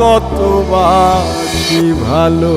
কত বাসি ভালো।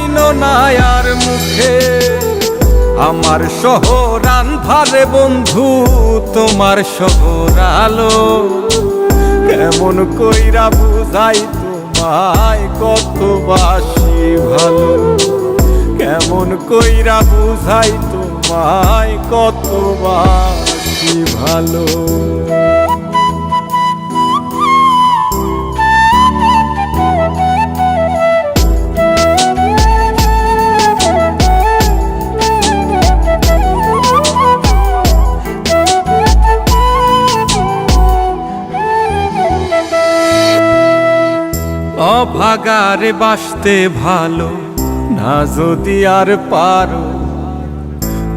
আইন নায়ার মুখে। আমার শহর আন্ধারে বন্ধু, তোমার শহর আলো। কেমন কইরা বুঝাই তোমায় কত বাসি ভালো। কেমন কইরা বুঝাই তোমায় কত বাসি ভালো। অভাগারে বাসতে ভালো। না যদি আর পারো,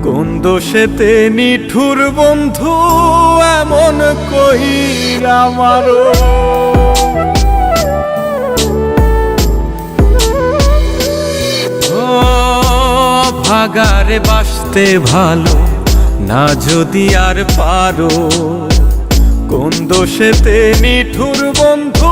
কোন দোষেতে নিঠুর বন্ধু এমন কহিরা মারো ও ভাগারে বাসতে ভালো, না যদি আর পারো, কোন দোষেতে নিঠুর বন্ধু